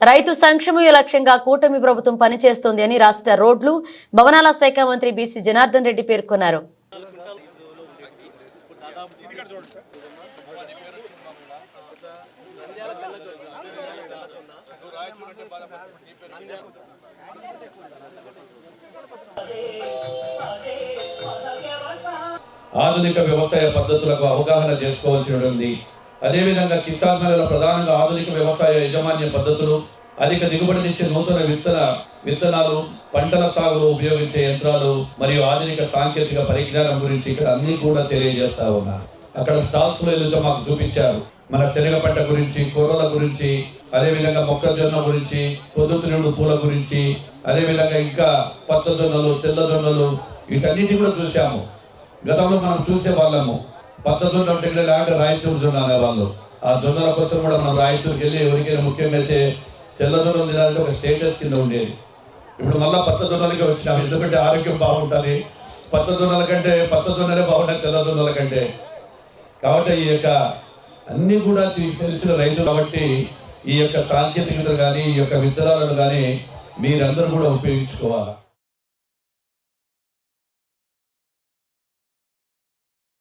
రైతు సంక్షేమమే లక్ష్యంగా కూటమి ప్రభుత్వం పనిచేస్తోంది అని రాష్ట్ర రోడ్లు భవనాల శాఖ మంత్రి బీసీ జనార్దన్ రెడ్డి పేర్కొన్నారు. ఆధునిక వ్యవసాయ పద్ధతులకు అవగాహన చేసుకోవాల్సి ఉంది అదేవిధంగా కిసాన్ మేళలో ప్రధానంగా ఆధునిక వ్యవసాయ యాజమాన్య పద్ధతులు అధిక దిగుబడినిచ్చే నూతన విత్తన విత్తనాలు పంటల సాగులో ఉపయోగించే యంత్రాలు మరియు ఆధునిక సాంకేతిక పరిజ్ఞానం గురించి ఇక్కడ అన్ని కూడా తెలియజేస్తా ఉన్నారు. అక్కడ స్టాల్స్లో ఎదుట మాకు చూపించారు. మన శనగ పంట గురించి కూరల గురించి అదేవిధంగా మొక్కజొన్న గురించి పొద్దుతిరుగుడు పూల గురించి అదేవిధంగా ఇంకా పచ్చజొన్నలు తెల్లజొన్నలు వీటన్నిటి కూడా చూసాము గతంలో మనం చూసే వాళ్ళము పచ్చజొన్న అంటే లేకపోతే రాయచూరు జొన్న అనేవాళ్ళు ఆ జొన్నల కోసం కూడా మనం రాయచూరుకి వెళ్ళి ఎవరికైనా ముఖ్యంగా అయితే తెల్లజొన్నలు తినాలంటే ఒక స్టేటస్ కింద ఉండేది. ఇప్పుడు మళ్ళా పచ్చజొన్నలకి వచ్చినాం. ఎందుకంటే ఆరోగ్యం బాగుంటుంది పచ్చజొన్నల కంటే పచ్చజొన్నలే బాగుంటాయి తెల్లజొన్నల కంటే. కాబట్టి ఈ యొక్క అన్నీ కూడా తెలిసిన రైతు కాబట్టి ఈ యొక్క సాంకేతికతలు కానీ ఈ యొక్క విత్తనాలను కానీ మీరందరూ కూడా ఉపయోగించుకోవాలి.